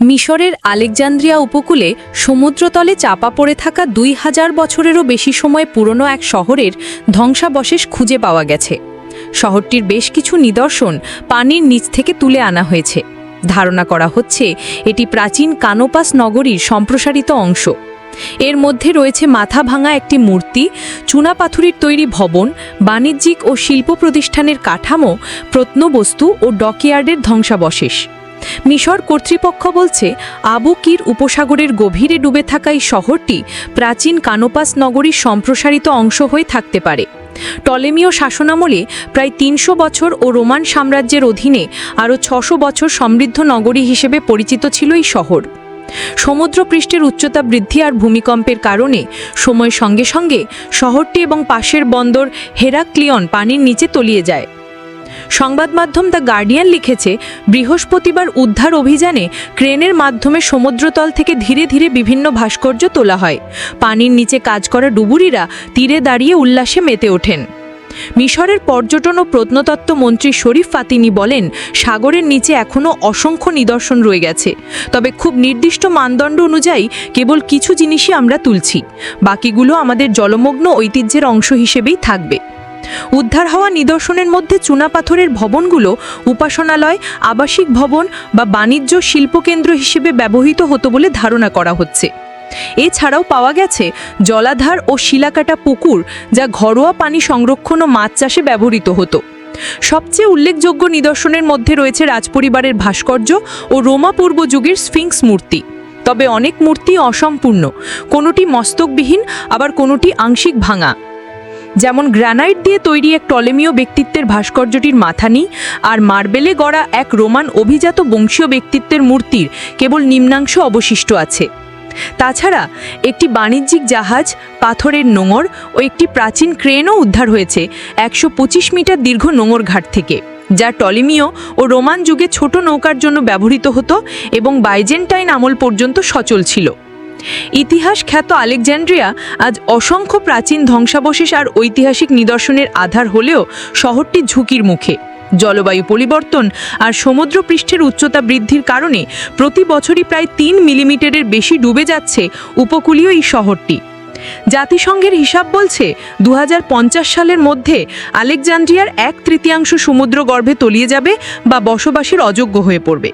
মিশরের আলেকজান্দ্রিয়া উপকূলে সমুদ্রতলে চাপা পড়ে থাকা দুই হাজার বছরেরও বেশি সময় পুরনো এক শহরের ধ্বংসাবশেষ খুঁজে পাওয়া গেছে। শহরটির বেশ কিছু নিদর্শন পানির নিচ থেকে তুলে আনা হয়েছে। ধারণা করা হচ্ছে এটি প্রাচীন কানোপাস নগরীর সম্প্রসারিত অংশ। এর মধ্যে রয়েছে মাথা ভাঙা একটি মূর্তি, চুনাপাথুরির তৈরি ভবন, বাণিজ্যিক ও শিল্প প্রতিষ্ঠানের কাঠামো, প্রত্নবস্তু ও ডকইয়ার্ডের ধ্বংসাবশেষ। মিশর কর্তৃপক্ষ বলছে, আবু কির উপসাগরের গভীরে ডুবে থাকা এই শহরটি প্রাচীন কানোপাস নগরীর সম্প্রসারিত অংশ হয়ে থাকতে পারে। টলেমীয় শাসনামলে প্রায় তিনশো বছর ও রোমান সাম্রাজ্যের অধীনে আরও ছশো বছর সমৃদ্ধ নগরী হিসেবে পরিচিত ছিল এই শহর। সমুদ্রপৃষ্ঠের উচ্চতা বৃদ্ধি আর ভূমিকম্পের কারণে সময়ের সঙ্গে সঙ্গে শহরটি এবং পাশের বন্দর হেরাক্লিয়ন পানির নিচে তলিয়ে যায়। সংবাদ মাধ্যম দ্য গার্ডিয়ান লিখেছে, বৃহস্পতিবার উদ্ধার অভিযানে ক্রেনের মাধ্যমে সমুদ্রতল থেকে ধীরে ধীরে বিভিন্ন ভাস্কর্য তোলা হয়। পানির নিচে কাজ করা ডুবুরিরা তীরে দাঁড়িয়ে উল্লাসে মেতে ওঠেন। মিশরের পর্যটন ও প্রত্নতত্ত্ব মন্ত্রী শরীফ ফাতিনি বলেন, সাগরের নিচে এখনও অসংখ্য নিদর্শন রয়ে গেছে। তবে খুব নির্দিষ্ট মানদণ্ড অনুযায়ী কেবল কিছু জিনিসই আমরা তুলছি। বাকিগুলো আমাদের জলমগ্ন ঐতিহ্যের অংশ হিসেবেই থাকবে। উদ্ধার হওয়া নিদর্শনের মধ্যে চুনাপাথরের ভবনগুলো উপাসনালয়, আবাসিক ভবন বা বাণিজ্য শিল্পকেন্দ্র হিসেবে ব্যবহৃত হতো বলে ধারণা করা হচ্ছে। এছাড়াও পাওয়া গেছে জলাধার ও শিলাকাটা পুকুর যা ঘরোয়া পানি সংরক্ষণ ও মাছ চাষে ব্যবহৃত হতো। সবচেয়ে উল্লেখযোগ্য নিদর্শনের মধ্যে রয়েছে রাজপরিবারের ভাস্কর্য ও রোমা পূর্ব যুগের স্ফিংস মূর্তি। তবে অনেক মূর্তি অসম্পূর্ণ, কোনোটি মস্তকবিহীন, আবার কোনোটি আংশিক ভাঙা। যেমন গ্রানাইট দিয়ে তৈরি এক টলেমীয় ব্যক্তিত্বের ভাস্কর্যটির মাথানি আর মার্বেলে গড়া এক রোমান অভিজাত বংশীয় ব্যক্তিত্বের মূর্তির কেবল নিম্নাংশ অবশিষ্ট আছে। তাছাড়া একটি বাণিজ্যিক জাহাজ, পাথরের নোঙর ও একটি প্রাচীন ক্রেনও উদ্ধার হয়েছে একশো পঁচিশ মিটার দীর্ঘ নোঙর ঘাট থেকে, যা টলিমীয় ও রোমান যুগে ছোট নৌকার জন্য ব্যবহৃত হতো এবং বাইজেন্টাইন আমল পর্যন্ত সচল ছিল। ইতিহাস খ্যাত আলেকজান্ড্রিয়া আজ অসংখ্য প্রাচীন ধ্বংসাবশেষ আর ঐতিহাসিক নিদর্শনের আধার হলেও শহরটি ঝুঁকির মুখে। জলবায়ু পরিবর্তন আর সমুদ্রপৃষ্ঠের উচ্চতা বৃদ্ধির কারণে প্রতি বছরই প্রায় তিন মিলিমিটারের বেশি ডুবে যাচ্ছে উপকূলীয় এই শহরটি। জাতিসংঘের হিসাব বলছে দু হাজার পঞ্চাশ সালের মধ্যে আলেকজান্ড্রিয়ার এক তৃতীয়াংশ সমুদ্র গর্ভে তলিয়ে যাবে বা বসবাসীর অযোগ্য হয়ে পড়বে।